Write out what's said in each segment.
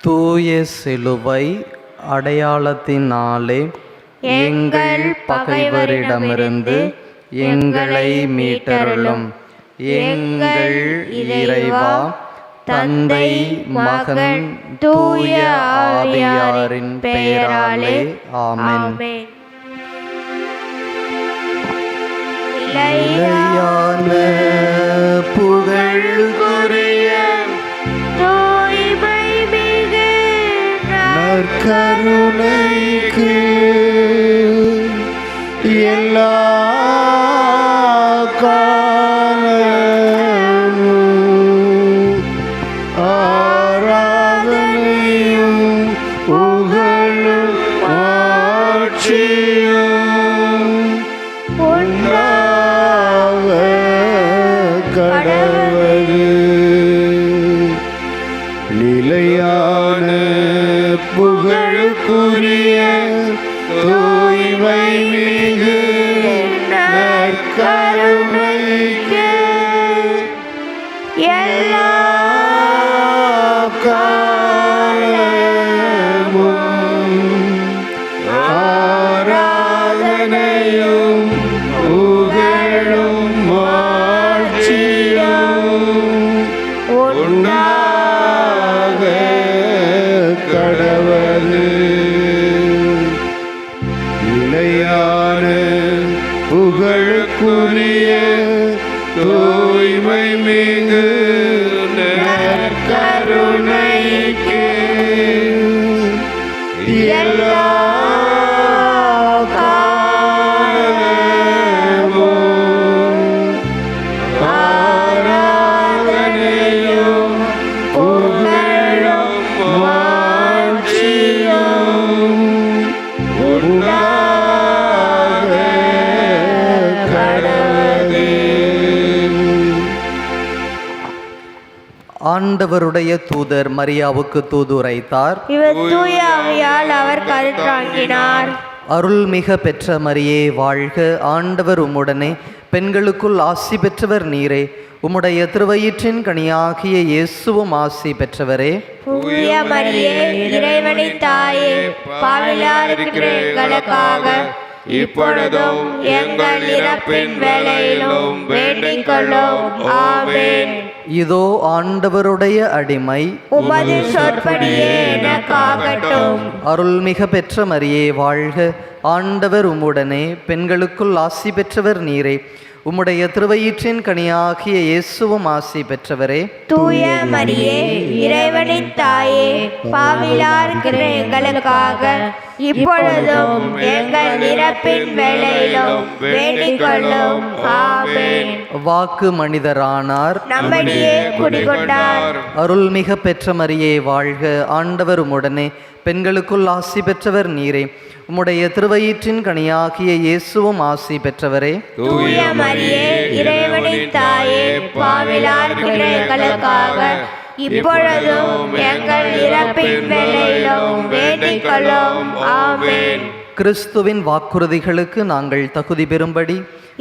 தூய சிலுவை அடையாளத்தினாலே எங்கள் பகைவரிடமிருந்து எங்களை மீட்டருளும். எங்கள் இறைவா தந்தை மகன் தூய ஆவியாரின் பெயராலே ஆமென். ஆமென். நற்கருணைக்கு ஆண்டவருடைய தூதர் மரியாவுக்கு தூதுரைத்தார். இவர் தூய ஆவியால் அவர் கருத்தாங்கினார் அருள்மிக பெற்ற மரியே வாழ்க. ஆண்டவர் உம்முடனே. பெண்களுக்குள் ஆசி பெற்றவர் நீரே. உம்முடைய திருவயிற்றின் கனியாகிய இயேசுவும் ஆசி பெற்றவரே. இறைவனின் தாயே இப்பொழுதும் எங்கள் இறப்பின் வேளையிலும் வேண்டிக் கொள்ளும். ஆமென். இதோ ஆண்டவருடைய அடிமை. உமது சொற்படியே எனக்காகட்டும் அருள்மிக பெற்ற மரியே வாழ்க. ஆண்டவர் உம்முடனே பெண்களுக்குள் ஆசி பெற்றவர் நீரே. உம்முடைய திருவயிற்றின் கனியாகிய இயேசுவும் ஆசி பெற்றவரே. தூய மரியே இறைவனின் தாயே பாவிலார் எங்களுக்காக இப்பொழுதும் எங்கள் இறப்பின் வேளையிலும் வேண்டிக் கொள்ளும் ஆமென். வாக்கு மனிதரானார். நம்மிடையே குடிகொண்டார். அருள்மிக பெற்ற மரியே வாழ்க. ஆண்டவர் உம்முடனே பெண்களுக்குள் ஆசி பெற்றவர் நீரே. உம்முடைய திருவயிற்றின் கனியாகிய இயேசுவும் ஆசி பெற்றவரே. தூய மரியே இறைவனின் தாயே பாவிலார் இருக்கிற எங்களுக்காக இப்பொழுதும் எங்கள் இறப்பின் வேளையிலும் வேண்டிக் கொள்ளும் ஆமென். கிறிஸ்துவின் வாக்குறுதிகளுக்கு நாங்கள் தகுதி பெறும்படி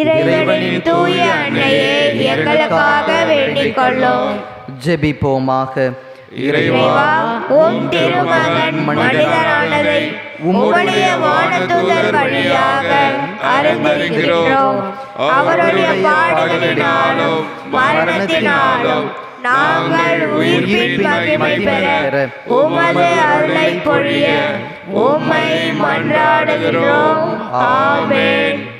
இறைவனின் தூய அன்னையே எங்களுக்காக வேண்டிக் கொள்ளும் ஜெபிப்போமாக. இறைவா உம் திருமகன் மனிதரானதை உம்முடைய வானதூதர் வழியாக அறிந்திருக்கிறோம் அவருடைய பாடுகளினாலும் மரணத்தினாலும் நாங்கள் உயிர்ப்பின் மகிமை பெற உமது அருளை பொழிய உம்மை மன்றாடுகிறோம். ஆமேன்.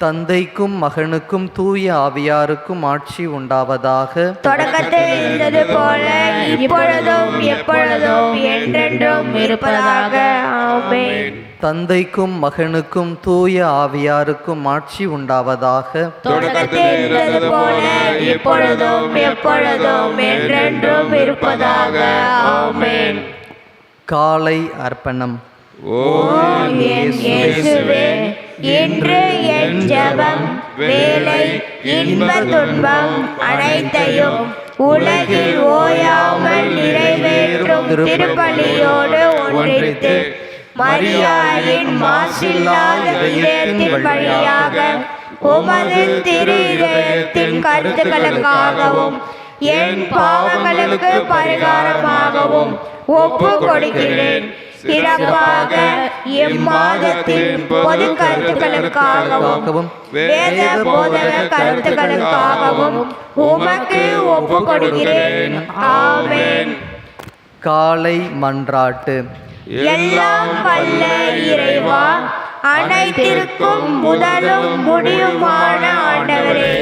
தந்தைக்கும் மகனுக்கும் தூய ஆவியாருக்கும் ஆட்சி உண்டாவதாக. தொடக்கத்தில் இருந்தது போல இப்பொழுதும் எப்பொழுதும் என்றென்றும் இருப்பதாக. ஆமென். தந்தைக்கும் மகனுக்கும் தூய ஆவியாருக்கும் ஆட்சி உண்டாவதாக. தொடக்கத்தில் இருந்தது போல இப்பொழுதும் எப்பொழுதும் என்றென்றும் இருப்பதாக. ஆமென். காலை அர்ப்பணம். ஓ இயேசுவே இன்று என் ஜெபம் வேலை இன்ப துன்பம் அனைத்தையும் உலகில் ஓயாமல் நிறைவேற்றும் திருப்பலியோடு ஒன்றித்து மரியாயின் மாசில்லாத இதயத்தின் வழியாக உமது திரு இதயத்தின் கருத்துக்களுக்காகவும் என் பாவங்களுக்கு பரிகாரமாகவும் ஒப்பு கொடுக்கிறேன் சிறப்பாக எம்மாதத்தின் பொது கருத்துக்களுக்காகவும் வேத போதக கருத்துக்களுக்காகவும் உமக்கு ஒப்பு கொடுக்கிறேன் ஆமென். காலை மன்றாட்டு. எல்லாம் வல்ல இறைவா அனைத்திற்கும் முதலும் முடிவுமான ஆண்டவரே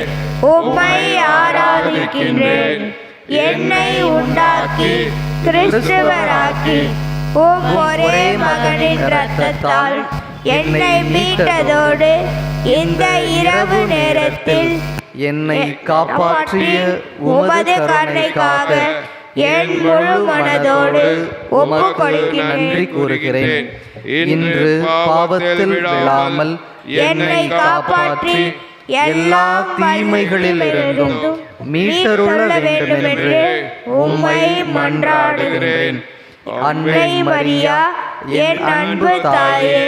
உம்மை ஆராதிக்கின்றேன். என்னை உண்டாக்கி கிறிஸ்துவராக்கி உம் ஒரே மகனின் இரத்தத்தால் என்னை மீட்டதோடு இந்த இரவு நேரத்தில் என்னை காப்பாற்றிய உமது கருணைக்காக என் முழு மனதோடு உமக்கு நன்றி கூறுகிறேன். இன்று பாவத்தில் விழாமல் என்னை காப்பாற்றி எல்லா தீமைகளிலிருந்தும் மீட்டருள வேண்டுமென்று உம்மை மன்றாடுகிறேன். அன்னை மரியா என் அன்பு தாயே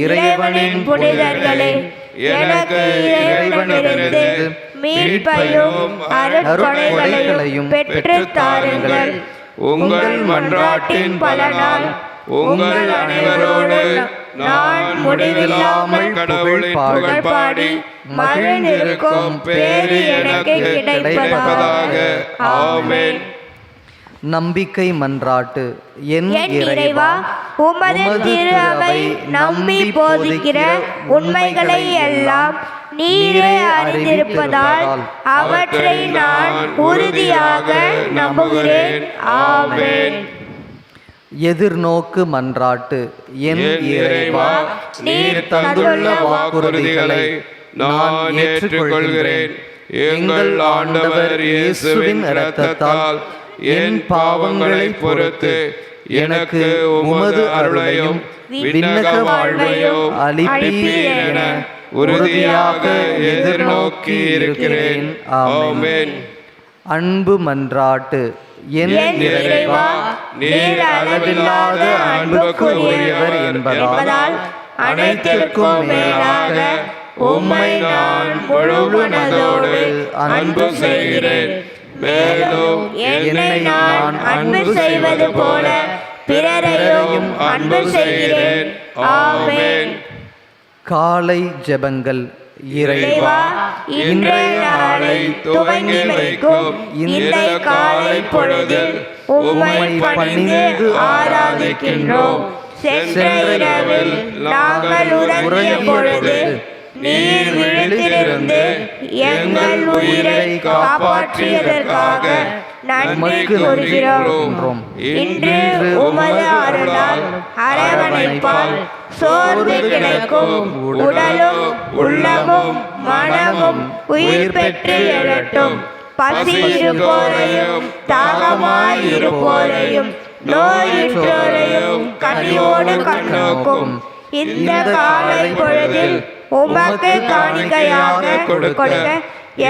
இறைவனின் புனிதர்களே எனக்கு இறைவனிடமிருந்து மீட்பையும் அருட்கொடைகளையும் பெற்றுத் தாருங்கள் உங்கள் மன்றாட்டின் பலனால் உங்கள் அனைவரோடு நான் முடிவில்லாமல் கடவுளை புகழ் பாடி மகிழ்ந்திருக்கும் பேறு எனக்கு கிடைப்பதாக. ஆமென். நம்பிக்கை மன்றாட்டு. என் இறைவா இறைவா உமது திரு அவை நம்பி போதிக்கிற உண்மைகளை எல்லாம் நீரே அறிந்திருப்பதால் அவற்றை நான் உறுதியாக நம்புகிறேன். ஆமென். எதிர்நோக்கு மன்றாட்டு. என் என் இறைவா நீர் தந்துள்ள வாக்குறுதிகளை நான் ஏற்றுக்கொள்கிறேன். எங்கள் ஆண்டவர் இயேசுவின் இரத்தத்தால் என் பாவங்களை பொறுத்து எனக்கு உமது அருளையும் விண்ணக வாழ்வையும் அளிப்பீர் என உறுதியாக எதிர்நோக்கி இருக்கிறேன். ஆமென். அன்பு மன்றாட்டு என் இறைவா நீர் அளவில்லாத அன்புக்கு உரியவர் என்பதால் அனைத்திற்கும் மேலாக உம்மை நான் முழு மனதோடு அன்பு செய்கிறேன். மேலும் என்னை நான் அன்பு செய்வது போல பிறரையும் அன்பு செய்கிறேன். ஆமென். காலை ஜெபங்கள் இறைவா. இன்றைய நாளை துவங்கி வைக்கும். இந்த காலை பொழுதில் உம்மை பணிந்து ஆராதிக்கின்றோம். சென்ற இரவில் நாங்கள் உறங்கிய பொழுது நீர் விழித்திருந்து எங்கள் உயிரை காப்பாற்றியதற்காக நன்றி கூறுகிறோம். இன்று உமது அருளால் அரவணைப்பால் சோர்ந்து கிடக்கும் உடலும் உள்ளமும் மனமும் உயிர் பெற்று எழட்டும். பசி இருப்போரையும் தாகமாய் இருப்போரையும் கனிவோடு கண்ணோக்கும். இந்த காலை பொழுதில் உமக்கு காணிக்கையாக கொடுக்க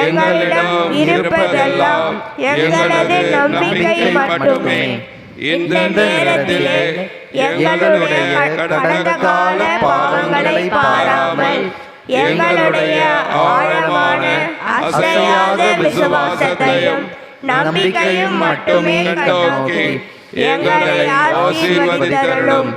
எங்களிடம் இருப்பதெல்லாம் எங்களது நம்பிக்கை மட்டுமே. இந்த நேரத்திலே எங்களுடைய கடந்த கால பாவங்களை பாராமல் எங்களுடைய ஆழமான அசையாத விசுவாசத்தையும் நம்பிக்கையும் மட்டுமே கண்ணோக்கி எங்களை ஆசீர்வதித்தருளும்.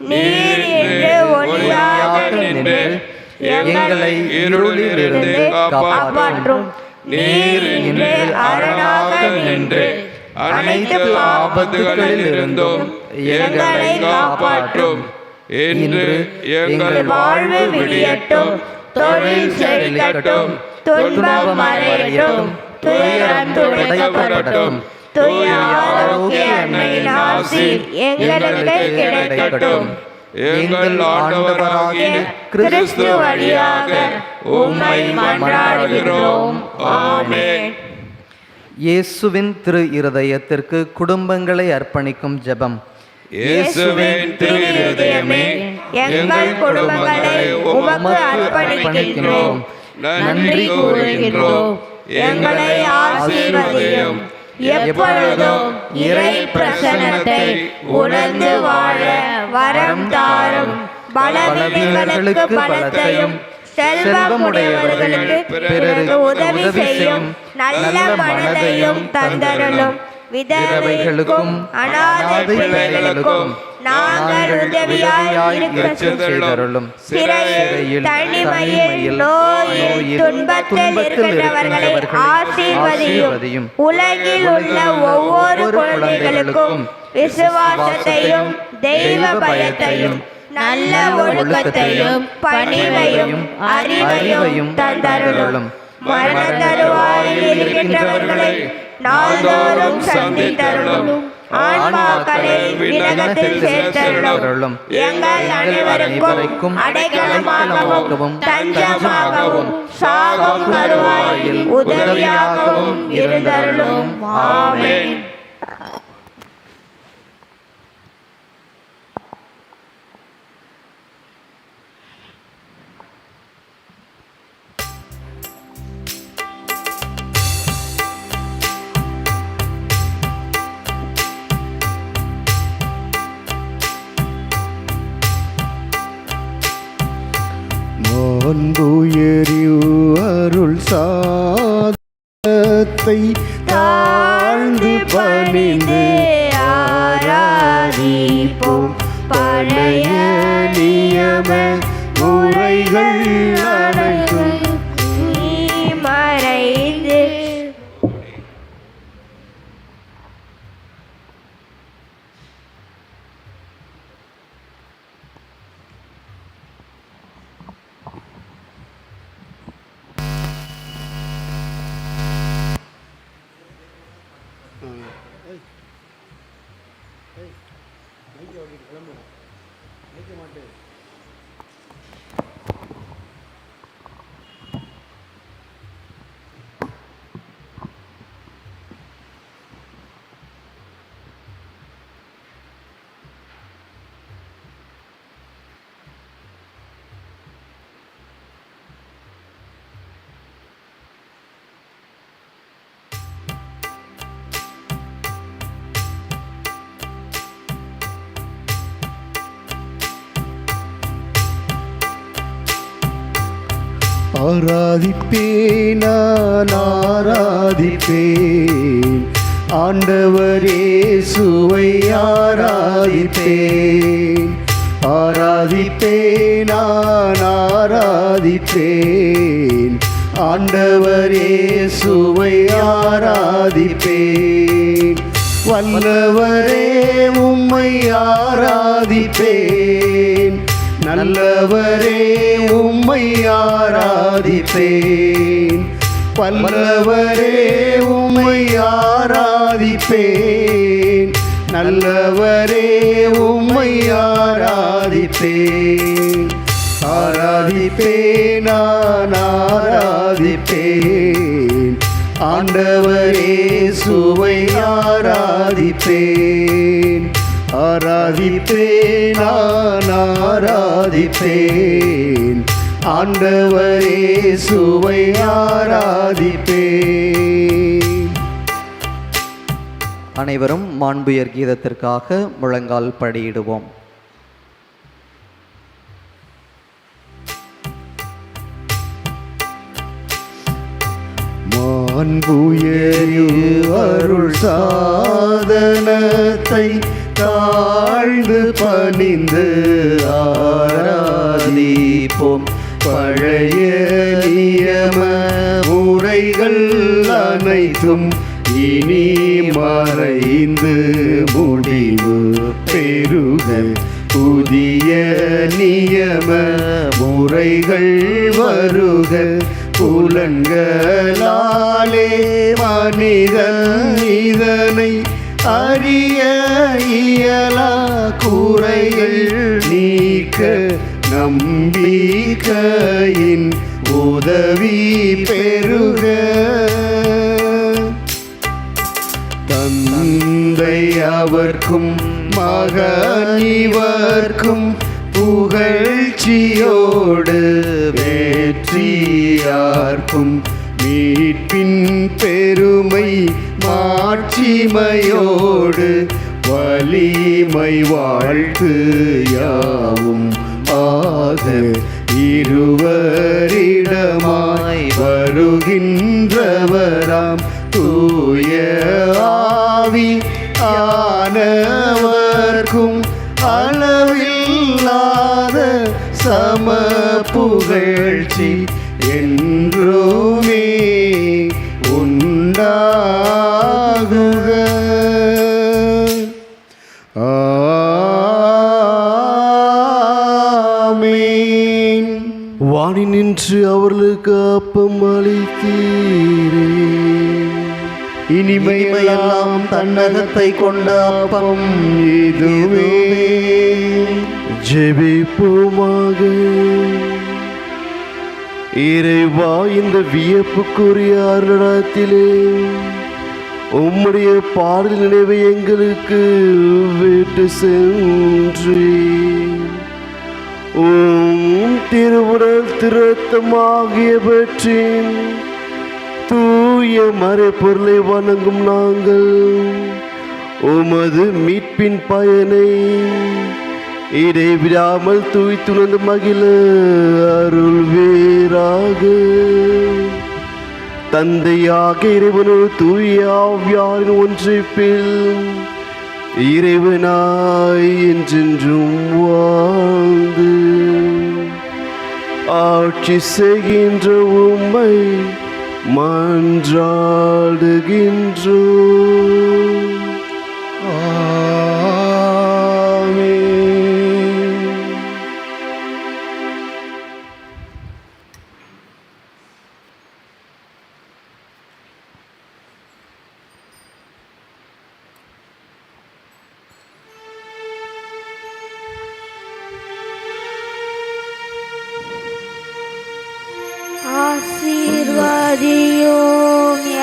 நீர் என்று ஒளியாக நின்று எங்களை இருளிலிருந்து காப்பாற்றும். நீர் இன்று அரணாக நின்று அனைத்து ஆபத்துகளில் இருந்தும் எங்களை காப்பாற்றும். என்று எங்கள் வாழ்வு விடியட்டும். தொழில் செழிக்கட்டும். துன்பம் மறையட்டும் துயரம் துடைக்கப்படட்டும். தூய ஆரோக்கிய அன்னையின் ஆசி எங்களுக்கு கிடைக்கட்டும். எங்கள் ஆண்டவராகிய கிறிஸ்து வழியாக உம்மை மன்றாடுகிறோம். ஆமென். இயேசுவின் திரு இருதயத்திற்கு குடும்பங்களை அர்ப்பணிக்கும் ஜெபம். இயேசுவின் திரு இருதயமே எங்கள் குடும்பங்களை உமக்கு அர்ப்பணிக்கின்றோம். நன்றி கூறுகின்றோம். எங்களை ஆசீர்வதியும். எப்பொழுதும் இறை பிரசன்னத்தை உணர்ந்து வாழ வரம் தாரும். பலவீனர்களுக்கு பலத்தையும் செல்வமுடையவர்களுக்கு பிறகு உதவி செய்யும் நல்ல மனதையும் தந்தருளும். விதவைகளுக்கும் அநாதை பிள்ளைகளுக்கும் நாங்கள் உதவியாய் இருக்க செய்தருளும் சிறையில் தனிமையில் நோயில் துன்பத்தில் இருக்கின்றவர்களை ஆசீர்வதியும் உலகில் உள்ள ஒவ்வொரு குழந்தைகளுக்கும் விசுவாசத்தையும் தெய்வ பயத்தையும் நல்ல ஒழுக்கத்தையும் பணிவையும் அறிவையும் தந்தருளும். மரண தருவாயில் இருக்கின்றவர்களை நாள்தோறும் சந்தித்தருளும் ஆன்மாக்களை வினகத்தில் சேர்த்தருளும். எங்கள் அனைவருக்கும் அடைக்கலமாகவும் தஞ்சமாகவும் சாகும் தருவாயில் உதவியாகவும் இருந்தருளும். ஆமென். மாண்புயரி அருள் சாதத்தை தாழ்ந்து பணிந்து ஆராதிப்போம். பழைய நியம முறைகள் ஆராதிப்பேன் நான் ஆராதிப்பேன். ஆண்டவரே சுவை ஆராதிப்பேன். ஆராதிப்பேன் நான் ஆராதிப்பேன். ஆண்டவரே சுவை ஆராதிப்பேன். வல்லவரே உம்மை ஆராதிப்பேன். நல்லவரே உம்மை ஆராதிப்பேன். பல்லவரே உம்மை ஆராதிப்பேன். நல்லவரே உம்மை ஆராதிப்பேன். ஆராதிப்பேன் நான் ஆராதிப்பேன். ஆண்டவரே சுவை ஆராதிப்பேன். ஆராதிப்பேன் நான் ஆராதிப்பேன். ஆண்டவரே சுவை ஆராதிப்பேன். அனைவரும் மாண்புயர் கீதத்திற்காக முழங்கால் படியிடுவோம். மாண்புயரி அருள் சாதனத்தை தாழ்ந்து பணிந்து ஆராதிப்போம். பழைய நியம உரைகள் அனைத்தும் இனி மறைந்து முடிவு பெருக புதிய நியம முறைகள் வருக. புலன்களாலே மனிதன் இதனை அறிய இயலா குறைகள் நீக்க நம்பிக்கையின் உதவி பெருக தந்தை அவர்க்கும் மகன் இவர்க்கும் புகழ்ச்சியோடு வெற்றியார்க்கும் மீட்பின் பெரு மாட்சிமையோடு வலிமை வாழ்த்து யாவும் ஆக இருவரிடமாய் வருகின்றவராம் தூய ஆவி ஆனவர்க்கும் அளவில்லாத சம புகழ்ச்சி என்றுமே உண்டா ஆமென். வாணி நின்று அவர்களுக்கு அப்பம் அளித்தீரே. இனிமையெல்லாம் தன்னகத்தை கொண்ட அப்பம் இதுவே. ஜெபிப்போமாக. இறைவா இந்த வியப்புக்குரிய அருளத்திலே உம்முடைய பாடல் நினைவை எங்களுக்கு விட்டு சென்று உம் திருவுடல் திருத்தமாகியவற்றின் தூய மறைப்பொருளை வணங்கும் நாங்கள் உமது மீட்பின் பயனை இடைவிடாமல் தூய்த்துணர்ந்து மகிழ அருள் வீராக தந்தையாக இறைவனோடு தூயாவியாரின் ஒன்றிப்பில் இறைவனாய் என்றென்றும் வாழ்ந்து ஆட்சி செய்கின்ற உம்மை மன்றாடுகின்றோ ஆசீர்வதியும்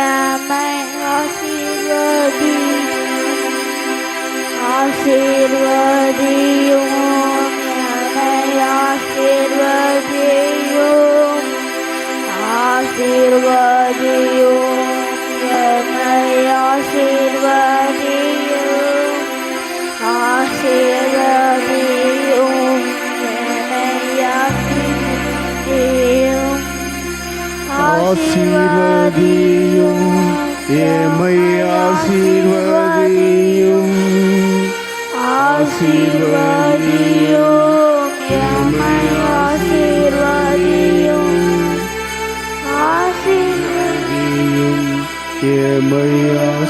எம்மை ஆசீர்வதி ஆசீர்வதியும் எம்மை ஆசீர்வதியும். ஆசீர்வதியும்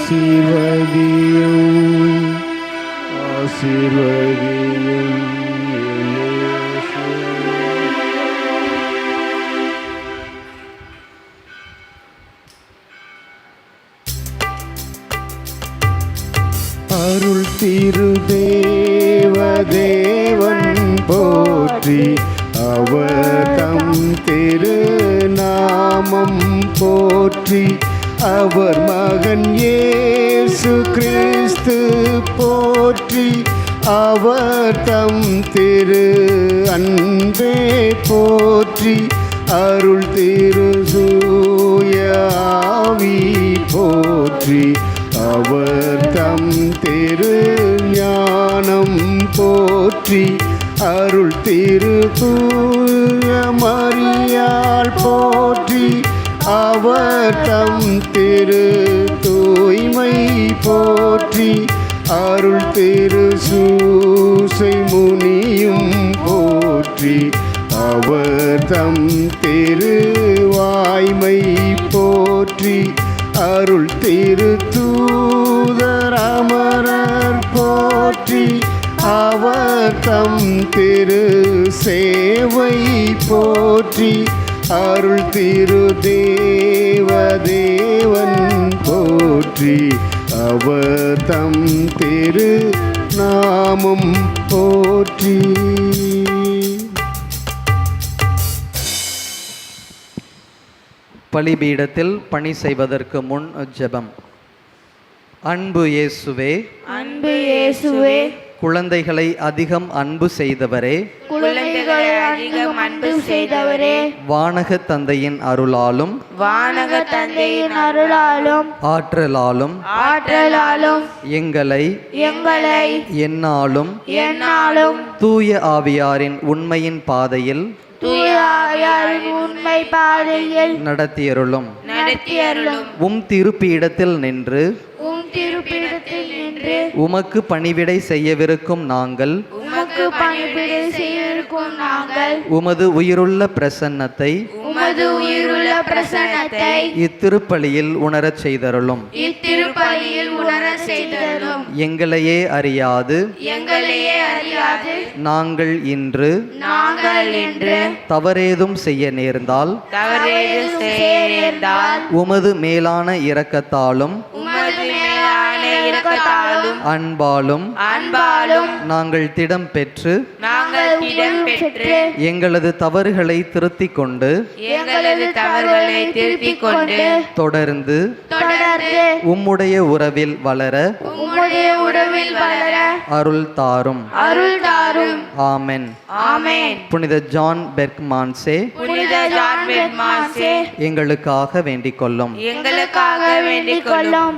ஆசீர்வதியும் ஆசீர்வதி திரு அன்பே போற்றி அருள் திரு சூயாவி போற்றி. அவர் தம் திரு ஞானம் போற்றி அருள் திரு தூய மரியாள் போற்றி. அவர் தம் திரு தூய்மை போற்றி அருள் திரு சூசை முனி அவர் திருவாய்மை போற்றி அருள் திரு தூதரமரர் போற்றி அவர் திரு சேவை போற்றி அருள் திரு தேவதேவன் போற்றி அவர் திரு நாமம் போற்றி. பலிபீடத்தில் பணி செய்வதற்கு முன் ஜெபம். அன்பு இயேசுவே அன்பு இயேசுவே குழந்தைகளை அதிகம் அன்பு செய்தவரே. குழந்தைகளை அதிகம் அன்பு செய்தவரே. வானக தந்தையின் அருளாலும் வானக தந்தையின் அருளாலும் ஆற்றலாலும் ஆற்றலாலும் எங்களை எங்களை எந்நாளும் எந்நாளும் தூய ஆவியாரின் உண்மையின் பாதையில் உண்மை பாதையில் நடத்தியருளும். நடத்தியருளும். உம் திருப்பீடத்தில் நின்று திருப்பிடத்தில் நின்று உமக்கு பணிவிடை செய்யவிருக்கும் நாங்கள் உமக்கு பணிபிடை செய்திருக்கும் நாங்கள் உமது உயிருள்ள பிரசன்னத்தை உமது உயிருள்ள பிரசன்னத்தை இத்திருப்பலியில் உணரச் செய்தருளும். இத்திருப்பலியில் உணர செய்தரும் எங்களையே அறியாது. எங்களையே அறியாது. நாங்கள் இன்று நாங்கள் இன்று தவறேதும் செய்ய நேர்ந்தால் தவறேது சேர்ந்தால் உமது மேலான இரக்கத்தாலும் இரக்கத்தாலும் அன்பாலும் அன்பாலும் நாங்கள் திடம் பெற்று நாங்கள் இடம் பெற்று எங்களது தவறுகளை திருத்திக் கொண்டு எங்களது தவறுகளை திருத்திக் கொண்டு தொடர்ந்து தொடர்ந்து உம்முடைய உறவில் வளர உம்முடைய உறவில் வளர அருள் தாரும். அருள் தாரும். ஆமென். ஆமென். புனித ஜான் பெர்க்மான்சே புனித ஜான் பெர்மாசே எங்களுக்காக வேண்டிக் கொள்ளும் எங்களுக்காக வேண்டிக் கொள்ளும்